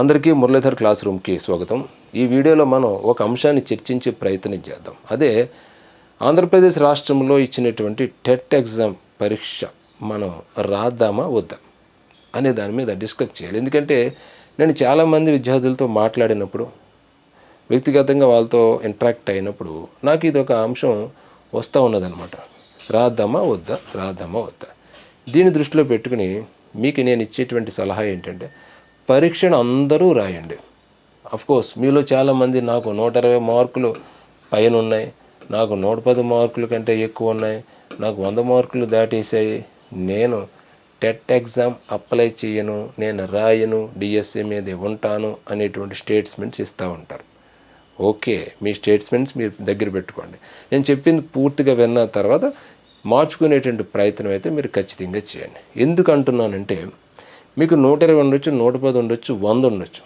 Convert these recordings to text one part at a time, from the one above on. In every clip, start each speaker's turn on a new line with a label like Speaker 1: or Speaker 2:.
Speaker 1: అందరికీ మురళీధర్ క్లాస్ రూమ్కి స్వాగతం. ఈ వీడియోలో మనం ఒక అంశాన్ని చర్చించే ప్రయత్నం చేద్దాం. అదే ఆంధ్రప్రదేశ్ రాష్ట్రంలో ఇచ్చినటువంటి టెట్ ఎగ్జామ్ పరీక్ష మనం రాద్దామా వద్దా అనే దాని మీద డిస్కస్ చేయాలి. ఎందుకంటే నేను చాలామంది విద్యార్థులతో మాట్లాడినప్పుడు వ్యక్తిగతంగా వాళ్ళతో ఇంటరాక్ట్ అయినప్పుడు నాకు ఇది ఒక అంశం వస్తూ ఉన్నదనమాట రాద్దామా వద్దా? రాద్దామా వద్దా? దీన్ని దృష్టిలో పెట్టుకుని మీకు నేను ఇచ్చేటువంటి సలహా ఏంటంటే పరీక్షను అందరూ రాయండి. కోర్స్ మీలో చాలామంది నాకు నూట ఇరవై మార్కులు పైన ఉన్నాయి నాకు నూట పది మార్కుల కంటే ఎక్కువ ఉన్నాయి నాకు వంద మార్కులు దాటేసాయి నేను టెట్ ఎగ్జామ్ అప్లై చేయను నేను రాయను డిఎస్ఏ మీద ఉంటాను అనేటువంటి స్టేట్స్మెంట్స్ ఇస్తూ ఉంటారు. ఓకే మీ స్టేట్స్మెంట్స్ మీరు దగ్గర పెట్టుకోండి. నేను చెప్పింది పూర్తిగా విన్న తర్వాత మార్చుకునేటువంటి ప్రయత్నం అయితే మీరు ఖచ్చితంగా చేయండి. ఎందుకు అంటున్నానంటే మీకు నూట ఇరవై ఉండొచ్చు నూట పది ఉండొచ్చు వంద ఉండొచ్చు.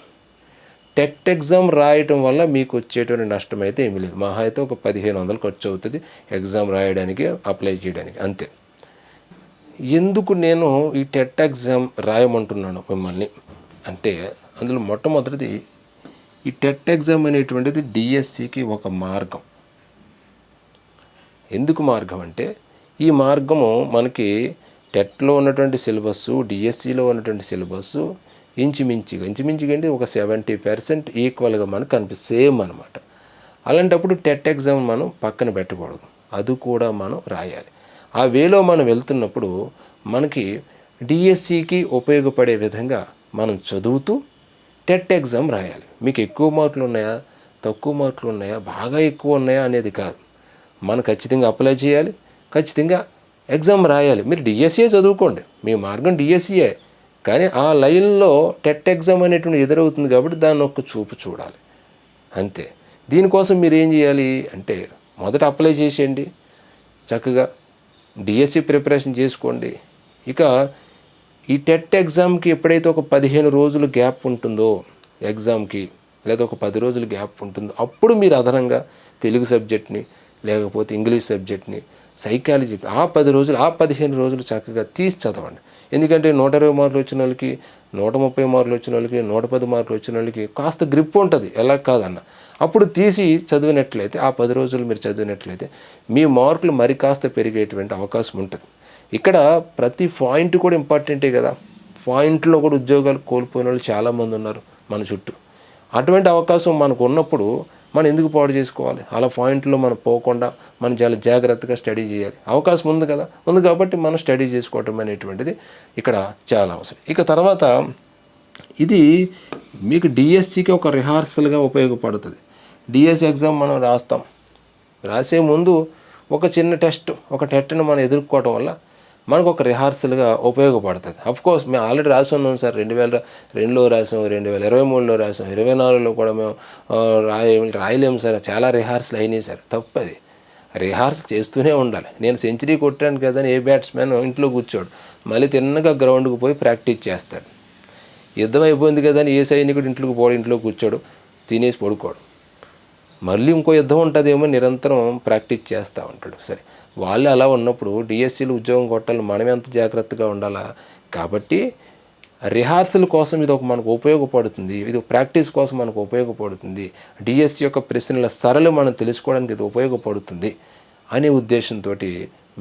Speaker 1: టెట్ ఎగ్జామ్ రాయటం వల్ల మీకు వచ్చేటువంటి నష్టం అయితే ఏమీ లేదు. మహా అయితే ఒక పదిహేను వందలు ఖర్చు అవుతుంది ఎగ్జామ్ రాయడానికి అప్లై చేయడానికి. అంతే. ఎందుకు నేను ఈ టెట్ ఎగ్జామ్ రాయమంటున్నాను మిమ్మల్ని? అంటే అందులో మొట్టమొదటిది ఈ టెట్ ఎగ్జామ్ అనేటువంటిది డిఎస్సికి ఒక మార్గం. ఎందుకు మార్గం అంటే ఈ మార్గము మనకి టెట్లో ఉన్నటువంటి సిలబస్ డిఎస్సిలో ఉన్నటువంటి సిలబస్ ఇంచుమించుగా ఇంచుమించుగా అంటే ఒక సెవెంటీ పర్సెంట్ ఈక్వల్గా మనకు కనిపిస్తుంది సేమ్ అనమాట అలాంటప్పుడు టెట్ ఎగ్జామ్ మనం పక్కన పెట్టకూడదు. అది కూడా మనం రాయాలి. ఆ వేలో మనం వెళ్తున్నప్పుడు మనకి డిఎస్సికి ఉపయోగపడే విధంగా మనం చదువుతూ టెట్ ఎగ్జామ్ రాయాలి. మీకు ఎక్కువ మార్కులు ఉన్నాయా? తక్కువ మార్కులు ఉన్నాయా? బాగా ఎక్కువ ఉన్నాయా? అనేది కాదు. మనం ఖచ్చితంగా అప్లై చేయాలి. ఖచ్చితంగా ఎగ్జామ్ రాయాలి. మీరు డిఎస్సీఏ చదువుకోండి. మీ మార్గం డిఎస్సీఏ కానీ ఆ లైన్లో టెట్ ఎగ్జామ్ అనేటువంటి ఎదురవుతుంది కాబట్టి దాన్ని ఒక్క చూపు చూడాలి. అంతే. దీనికోసం మీరు ఏం చేయాలి అంటే మొదట అప్లై చేసేయండి. చక్కగా డిఎస్సి ప్రిపరేషన్ చేసుకోండి. ఇక ఈ టెట్ ఎగ్జామ్కి ఎప్పుడైతే ఒక పదిహేను రోజులు గ్యాప్ ఉంటుందో ఎగ్జామ్కి లేదా ఒక పది రోజులు గ్యాప్ ఉంటుందో అప్పుడు మీరు అదనంగా తెలుగు సబ్జెక్ట్ని లేకపోతే ఇంగ్లీష్ సబ్జెక్ట్ని సైకాలజీ. ఆ పది రోజులు ఆ పదిహేను రోజులు చక్కగా తీసి చదవండి. ఎందుకంటే నూట ఇరవై మార్కులు వచ్చిన వాళ్ళకి నూట ముప్పై మార్కులు వచ్చిన వాళ్ళకి నూట పది మార్కులు వచ్చిన వాళ్ళకి కాస్త గ్రిప్ ఉంటుంది. ఎలా కాదన్న. అప్పుడు తీసి చదివినట్లయితే ఆ పది రోజులు మీరు చదివినట్లయితే మీ మార్కులు మరి కాస్త పెరిగేటువంటి అవకాశం ఉంటుంది. ఇక్కడ ప్రతి పాయింట్ కూడా ఇంపార్టెంటే కదా. పాయింట్లో కూడా ఉద్యోగాలు కోల్పోయిన వాళ్ళు చాలామంది ఉన్నారు మన చుట్టూ. అటువంటి అవకాశం మనకు ఉన్నప్పుడు మనం ఎందుకు పాడు చేసుకోవాలి? అలా పాయింట్లో మనం పోకుండా మనం చాలా జాగ్రత్తగా స్టడీ చేయాలి. అవకాశం ఉంది కదా? ఉంది కాబట్టి మనం స్టడీ చేసుకోవటం అనేటువంటిది ఇక్కడ చాలా అవసరం. ఇక తర్వాత ఇది మీకు డిఎస్సికి ఒక రిహార్సల్గా ఉపయోగపడుతుంది. డిఎస్సి ఎగ్జామ్ మనం రాస్తాం. రాసే ముందు ఒక చిన్న టెస్ట్ ఒక టెస్ట్ని మనం ఎదుర్కోవటం వల్ల మనకు ఒక రిహార్సల్గా ఉపయోగపడుతుంది. అఫ్ కోర్స్ మేము ఆల్రెడీ రాసి ఉన్నాం సార్. రెండు వేల రెండులో రాసాం రెండు వేల ఇరవై మూడులో రాసాం ఇరవై నాలుగులో కూడా మేము రాయ రాయలేము సార్. చాలా రిహార్సల్ అయినాయి సార్. తప్పది. రిహార్సల్ చేస్తూనే ఉండాలి. నేను సెంచరీ కొట్టాను కదా అని ఏ బ్యాట్స్మెన్ ఇంట్లో కూర్చోడు. మళ్ళీ తిన్నగా గ్రౌండ్కి పోయి ప్రాక్టీస్ చేస్తాడు. యుద్ధం అయిపోయింది కదా అని ఏ సైనికుడు ఇంట్లోకి పోడు ఇంట్లో కూర్చోడు తినేసి పడుకోడు. మళ్ళీ ఇంకో యుద్ధం ఉంటుందేమో నిరంతరం ప్రాక్టీస్ చేస్తూ ఉంటాడు. సరే. వాళ్ళు అలా ఉన్నప్పుడు డిఎస్సీలు ఉద్యోగం కొట్టాలి మనం ఎంత జాగ్రత్తగా ఉండాలా? కాబట్టి రిహార్సల్ కోసం ఇది ఒక మనకు ఉపయోగపడుతుంది. ఇది ప్రాక్టీస్ కోసం మనకు ఉపయోగపడుతుంది. డిఎస్సి యొక్క ప్రశ్నల సరళి మనం తెలుసుకోవడానికి ఇది ఉపయోగపడుతుంది అనే ఉద్దేశంతో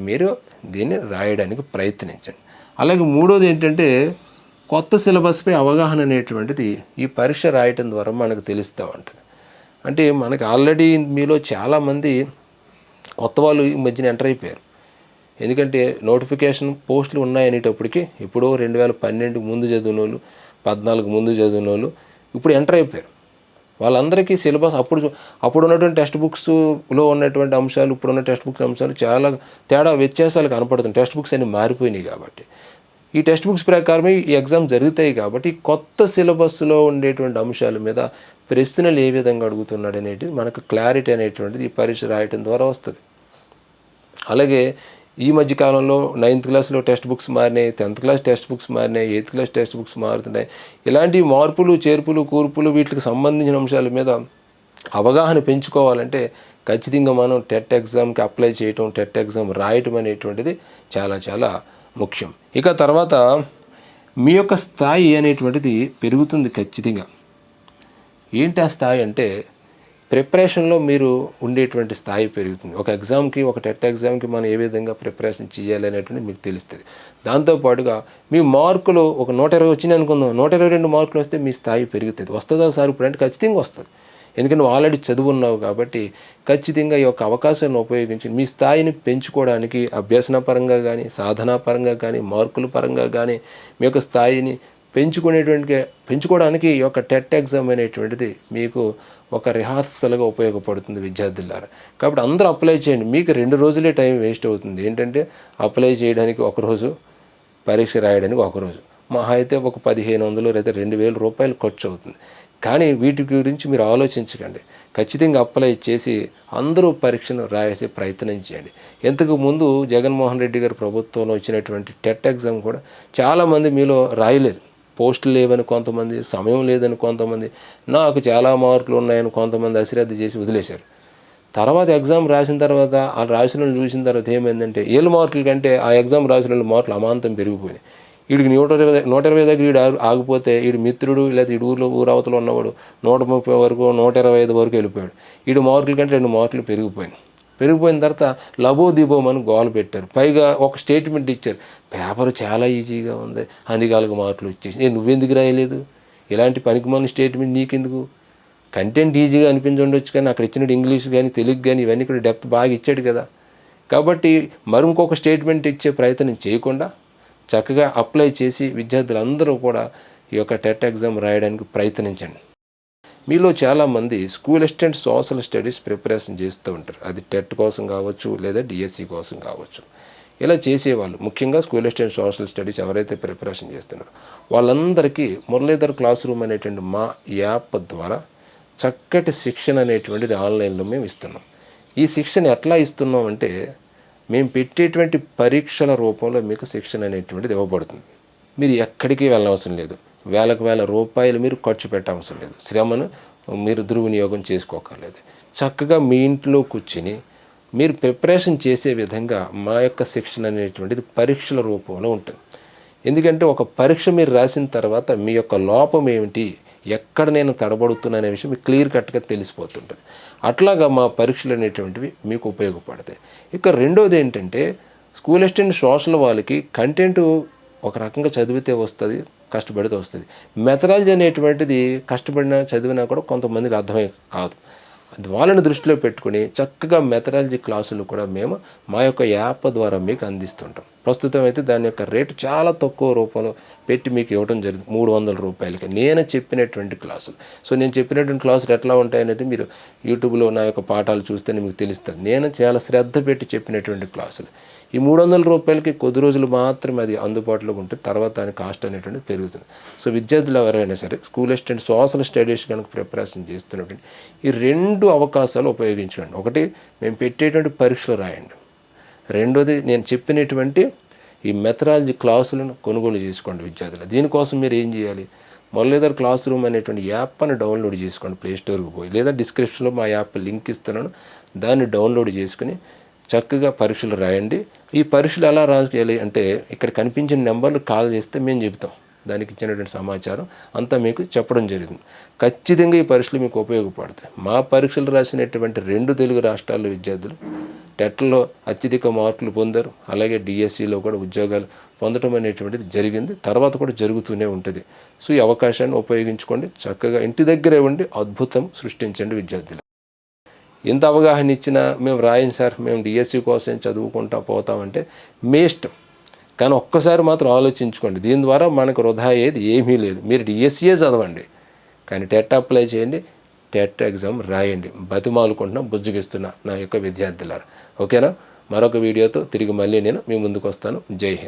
Speaker 1: మీరు దీన్ని రాయడానికి ప్రయత్నించండి. అలాగే మూడోది ఏంటంటే కొత్త సిలబస్పై అవగాహన అనేటువంటిది ఈ పరీక్ష రాయటం ద్వారా మనకు తెలుస్తూ ఉంటుంది. అంటే మనకి ఆల్రెడీ మీలో చాలామంది కొత్త వాళ్ళు ఈ మధ్యన ఎంటర్ అయిపోయారు. ఎందుకంటే నోటిఫికేషన్ పోస్టులు ఉన్నాయనేటప్పటికి ఎప్పుడో రెండు వేల పన్నెండు ముందు చదివిన వాళ్ళు పద్నాలుగు ముందు చదివిన వాళ్ళు ఇప్పుడు ఎంటర్ అయిపోయారు. వాళ్ళందరికీ సిలబస్ అప్పుడు అప్పుడు ఉన్నటువంటి టెక్స్ట్ బుక్స్లో ఉన్నటువంటి అంశాలు ఇప్పుడు ఉన్న టెక్స్ట్ బుక్స్ అంశాలు చాలా తేడా వ్యత్యాసాలు కనపడుతుంది టెక్స్ట్ బుక్స్ అన్ని మారిపోయినాయి కాబట్టి. ఈ టెక్స్ట్ బుక్స్ ప్రకారమే ఈ ఎగ్జామ్ జరుగుతాయి కాబట్టి కొత్త సిలబస్లో ఉండేటువంటి అంశాల మీద ప్రశ్నలు ఏ విధంగా అడుగుతున్నాడు అనేది మనకు క్లారిటీ అనేటువంటిది ఈ పరీక్ష రాయటం ద్వారా వస్తుంది. అలాగే ఈ మధ్య కాలంలో నైన్త్ క్లాస్లో టెక్స్ట్ బుక్స్ మారినాయి టెన్త్ క్లాస్ టెక్స్ట్ బుక్స్ మారినాయి ఎయిత్ క్లాస్ టెక్స్ట్ బుక్స్ మారుతున్నాయి. ఇలాంటి మార్పులు చేర్పులు కూర్పులు వీటికి సంబంధించిన అంశాల మీద అవగాహన పెంచుకోవాలంటే ఖచ్చితంగా మనం టెట్ ఎగ్జామ్కి అప్లై చేయటం టెట్ ఎగ్జామ్ రాయటం అనేటువంటిది చాలా చాలా ముఖ్యం. ఇక తర్వాత మీ యొక్క స్థాయి అనేటువంటిది పెరుగుతుంది ఖచ్చితంగా. ఏంటి ఆ స్థాయి అంటే ప్రిపరేషన్లో మీరు ఉండేటువంటి స్థాయి పెరుగుతుంది. ఒక ఎగ్జామ్కి ఒక టెట్ ఎగ్జామ్కి మనం ఏ విధంగా ప్రిపరేషన్ చేయాలి అనేటువంటి మీకు తెలుస్తుంది. దాంతోపాటుగా మీ మార్కులు ఒక నూట ఇరవై వచ్చినాయి అనుకుందాం. నూట ఇరవై రెండు మార్కులు వస్తే మీ స్థాయి పెరుగుతుంది. వస్తుందా సార్? ఇప్పుడు అంటే ఖచ్చితంగా వస్తుంది. ఎందుకంటే నువ్వు ఆల్రెడీ చదువున్నావు కాబట్టి ఖచ్చితంగా ఈ యొక్క అవకాశాన్ని ఉపయోగించి మీ స్థాయిని పెంచుకోవడానికి అభ్యసన పరంగా కానీ సాధనా పరంగా కానీ మార్కుల పరంగా కానీ మీ యొక్క స్థాయిని పెంచుకునేటువంటి పెంచుకోవడానికి ఈ యొక్క టెట్ ఎగ్జామ్ అనేటువంటిది మీకు ఒక రిహార్సల్గా ఉపయోగపడుతుంది విద్యార్థులారా. కాబట్టి అందరూ అప్లై చేయండి. మీకు రెండు రోజులే టైం వేస్ట్ అవుతుంది. ఏంటంటే అప్లై చేయడానికి ఒక రోజు పరీక్ష రాయడానికి ఒకరోజు మహా అయితే ఒక పదిహేను వందలు లేదా రెండు వేల రూపాయలు ఖర్చు అవుతుంది. కానీ వీటి గురించి మీరు ఆలోచించకండి. ఖచ్చితంగా అప్లై చేసి అందరూ పరీక్షను రాసే ప్రయత్నం చేయండి. ఇంతకు ముందు జగన్మోహన్ రెడ్డి గారి ప్రభుత్వంలో వచ్చినటువంటి టెట్ ఎగ్జామ్ కూడా చాలామంది మీలో రాయలేదు. పోస్టులు లేవని కొంతమంది సమయం లేదని కొంతమంది నాకు చాలా మార్కులు ఉన్నాయని కొంతమంది అశ్రద్ధ చేసి వదిలేశారు. తర్వాత ఎగ్జామ్ రాసిన తర్వాత ఆ రాసిన చూసిన తర్వాత ఏమైందంటే ఏళ్ళు మార్కుల కంటే ఆ ఎగ్జామ్ రాసిన వాళ్ళు మార్కులు అమాంతం పెరిగిపోయినాయి. వీడికి నూట ఇరవై నూట ఇరవై దగ్గర వీడు ఆగిపోతే వీడు మిత్రుడు లేదా వీడు ఊర్లో ఊరవతలు ఉన్నవాడు నూట ముప్పై వరకు నూట ఇరవై ఐదు వరకు వెళ్ళిపోయాడు. వీడు మార్కుల కంటే రెండు మార్కులు పెరిగిపోయినాయి. పెరిగిపోయిన తర్వాత లబో దిబోం అని గోల పెట్టారు. పైగా ఒక స్టేట్మెంట్ ఇచ్చారు. పేపర్ చాలా ఈజీగా ఉంది. అందుకాలకు మార్కులు వచ్చేసి ఏ నువ్వెందుకు రాయలేదు? ఇలాంటి పనికిమాలిన స్టేట్మెంట్ నీకెందుకు? కంటెంట్ ఈజీగా అనిపించి ఉండొచ్చు కానీ అక్కడ ఇచ్చినట్టు ఇంగ్లీష్ కానీ తెలుగు కానీ ఇవన్నీ కూడా డెప్త్ బాగా ఇచ్చాడు కదా. కాబట్టి మరి ఇంకొక స్టేట్మెంట్ ఇచ్చే ప్రయత్నం చేయకుండా చక్కగా అప్లై చేసి విద్యార్థులందరూ కూడా ఈ యొక్క టెట్ ఎగ్జామ్ రాయడానికి ప్రయత్నించండి. మీలో చాలామంది school assistant social studies preparation చేస్తూ ఉంటారు. అది టెట్ కోసం కావచ్చు లేదా డిఎస్సి కోసం కావచ్చు. ఇలా చేసేవాళ్ళు ముఖ్యంగా స్కూల్ అసిస్టెంట్ సోషల్ స్టడీస్ ఎవరైతే ప్రిపరేషన్ చేస్తున్నారో వాళ్ళందరికీ మురళీధర్ క్లాస్ రూమ్ అనేటువంటి మా యాప్ ద్వారా చక్కటి శిక్షణ అనేటువంటిది ఆన్లైన్లో మేము ఇస్తున్నాం. ఈ శిక్షణ ఎట్లా ఇస్తున్నాం అంటే మేము పెట్టేటువంటి పరీక్షల రూపంలో మీకు శిక్షణ అనేటువంటిది ఇవ్వబడుతుంది. మీరు ఎక్కడికి వెళ్ళవసరం లేదు. వేలకు వేల రూపాయలు మీరు ఖర్చు పెట్టవసరం లేదు. శ్రమను మీరు దుర్వినియోగం చేసుకోకర్లేదు. చక్కగా మీ ఇంట్లో కూర్చుని మీరు ప్రిపరేషన్ చేసే విధంగా మా యొక్క శిక్షణ అనేటువంటిది పరీక్షల రూపంలో ఉంటుంది. ఎందుకంటే ఒక పరీక్ష మీరు రాసిన తర్వాత మీ యొక్క లోపం ఏమిటి ఎక్కడ నేను తడబడుతున్నా అనే విషయం మీకు క్లియర్ కట్గా తెలిసిపోతుంటుంది. అట్లాగా మా పరీక్షలు అనేటువంటివి మీకు ఉపయోగపడతాయి. ఇక రెండోది ఏంటంటే స్కూల్ అసిస్టెంట్ సోషల్ వాళ్ళకి కంటెంట్ ఒక రకంగా చదివితే వస్తుంది కష్టపడితే వస్తుంది. మెథడాలజీ అనేటువంటిది కష్టపడినా చదివినా కూడా కొంతమందికి అర్థమే కాదు. వాళ్ళని దృష్టిలో పెట్టుకుని చక్కగా మెథడాలజీ క్లాసులు కూడా మేము మా యొక్క యాప్ ద్వారా మీకు అందిస్తుంటాం. ప్రస్తుతం అయితే దాని యొక్క రేటు చాలా తక్కువ రూపంలో పెట్టి మీకు ఇవ్వడం జరిగింది. మూడు వందల రూపాయలకి. నేను చెప్పినటువంటి క్లాసులు. సో నేను చెప్పినటువంటి క్లాసులు ఎట్లా ఉంటాయనేది మీరు యూట్యూబ్లో నా యొక్క పాఠాలు చూస్తేనే మీకు తెలుస్తుంది. నేను చాలా శ్రద్ధ పెట్టి చెప్పినటువంటి క్లాసులు. ఈ మూడు వందల రూపాయలకి కొద్ది రోజులు మాత్రమే అది అందుబాటులో ఉంటే తర్వాత దాని కాస్ట్ అనేటువంటిది పెరుగుతుంది. సో విద్యార్థులు ఎవరైనా సరే స్కూల్ అసిస్టెంట్ సోషల్ స్టడీస్ కనుక ప్రిపరేషన్ చేస్తున్నటువంటి ఈ రెండు అవకాశాలు ఉపయోగించండి ఒకటి మేము పెట్టేటువంటి పరీక్షలు రాయండి. రెండోది నేను చెప్పినటువంటి ఈ మెథడాలజీ క్లాసులను కొనుగోలు చేసుకోండి విద్యార్థులు. దీనికోసం మీరు ఏం చేయాలి? మురళీధర్ క్లాస్ రూమ్ అనేటువంటి యాప్ అని డౌన్లోడ్ చేసుకోండి ప్లే స్టోర్కి పోయి. లేదా డిస్క్రిప్షన్లో మా యాప్ లింక్ ఇస్తున్నాను. దాన్ని డౌన్లోడ్ చేసుకుని చక్కగా పరీక్షలు రాయండి. ఈ పరీక్షలు ఎలా రాయాలి అంటే ఇక్కడ కనిపించిన నెంబర్లు కాల్ చేస్తే మేము చెబుతాం. దానికి ఇచ్చినటువంటి సమాచారం అంతా మీకు చెప్పడం జరిగింది. ఖచ్చితంగా ఈ పరీక్షలు మీకు ఉపయోగపడతాయి. మా పరీక్షలు రాసినటువంటి రెండు తెలుగు రాష్ట్రాల విద్యార్థులు టెట్లో అత్యధిక మార్కులు పొందారు. అలాగే డిఎస్సిలో కూడా ఉద్యోగాలు పొందడం అనేటువంటిది జరిగింది. తర్వాత కూడా జరుగుతూనే ఉంటుంది. సో ఈ అవకాశాన్ని ఉపయోగించుకోండి. చక్కగా ఇంటి దగ్గరే ఉండి అద్భుతం సృష్టించండి విద్యార్థులు. ఎంత అవగాహన ఇచ్చినా మేము రాయం సార్ మేము డిఎస్సి కోసం చదువుకుంటా పోతామంటే మీ ఇష్టం. కానీ ఒక్కసారి మాత్రం ఆలోచించుకోండి. దీని ద్వారా మనకు వృధా అయ్యేది ఏమీ లేదు. మీరు డిఎస్సియే చదవండి. కానీ టెట్ అప్లై చేయండి. టెట్ ఎగ్జామ్ రాయండి. బతిమాలుకుంటున్నా బుజ్జగిస్తున్నా నా యొక్క విద్యార్థులారా. ఓకేనా? మరొక వీడియోతో తిరిగి మళ్ళీ నేను మీ ముందుకు వస్తాను. జై హింద్.